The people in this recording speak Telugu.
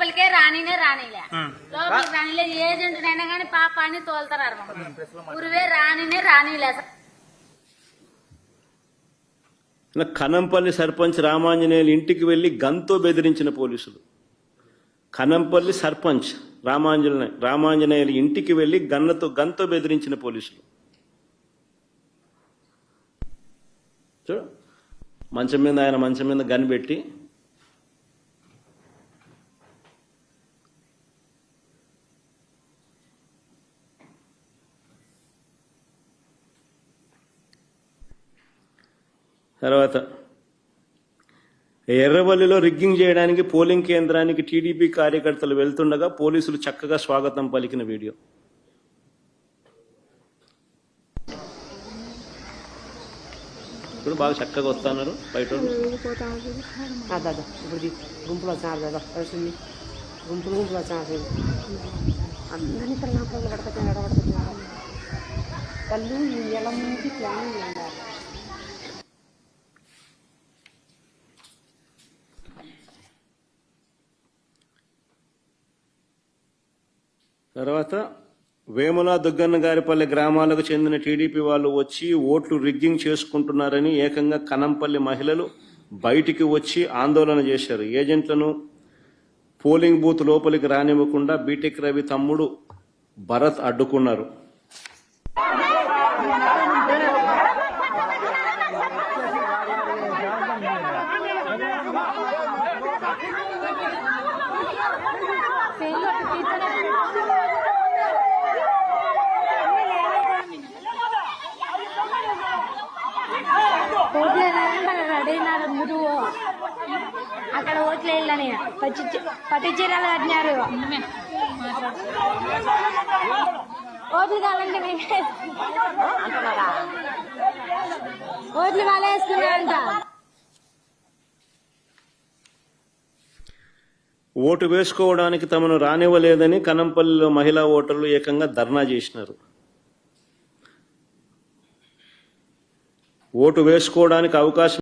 లోపలికే రానినే రానిలే. లోపలికి రానిలే. ఏజెంట్ అయినా కానీ పాప అని తోలుతున్నారు మమ్మల్ని. ఉరివే రానినే రానిలే. కనంపల్లి సర్పంచ్ రామాంజనేయులు ఇంటికి వెళ్ళి గన్తో బెదిరించిన పోలీసులు. కనంపల్లి సర్పంచ్ రామాంజనే రామాంజనేయులు ఇంటికి వెళ్ళి గన్నతో గన్తో బెదిరించిన పోలీసులు. చూడు. మంచం మీద ఆయన మంచం మీద గన్ పెట్టి తర్వాత ఎర్రవల్లిలో రిగ్గింగ్ చేయడానికి పోలింగ్ కేంద్రానికి టీడీపీ కార్యకర్తలు వెళ్తుండగా పోలీసులు చక్కగా స్వాగతం పలికిన వీడియో. ఇప్పుడు బాగా చక్కగా వస్తున్నారు. బయట గుంపులో వచ్చినారు గుంపులు గుంపులు వచ్చినారు అందరినీ ఇక్కడ నా పిల్లలు పడతాయి ఎడబడుతున్నారు కళ్ళు ఎలా ముందు ప్లానింగ్ ఉండాలి. తర్వాత వేముల దుగ్గన్న గారిపల్లి గ్రామాలకు చెందిన టీడీపీ వాళ్ళు వచ్చి ఓట్లు రిగ్గింగ్ చేసుకుంటున్నారని ఏకంగా కనంపల్లి మహిళలు బయటికి వచ్చి ఆందోళన చేశారు. ఏజెంట్లను పోలింగ్ బూత్ లోపలికి రానివ్వకుండా బీటెక్ రవి తమ్ముడు భరత్ అడ్డుకున్నారు. ఓట్లు అడిగినారు మీరు అక్కడ ఓట్లు వేయాలని పచ్చి పట్టు చీరలు కట్టినారు. ఓట్లు కావాలంటే మేమే ఓట్లు వాళ్ళే వేసుకున్నారంట. ఓటు వేసుకోవడానికి తమను రానివ్వలేదని కనంపల్లిలో మహిళా ఓటర్లు ఏకంగా ధర్నా చేసినారు. ఓటు వేసుకోవడానికి అవకాశం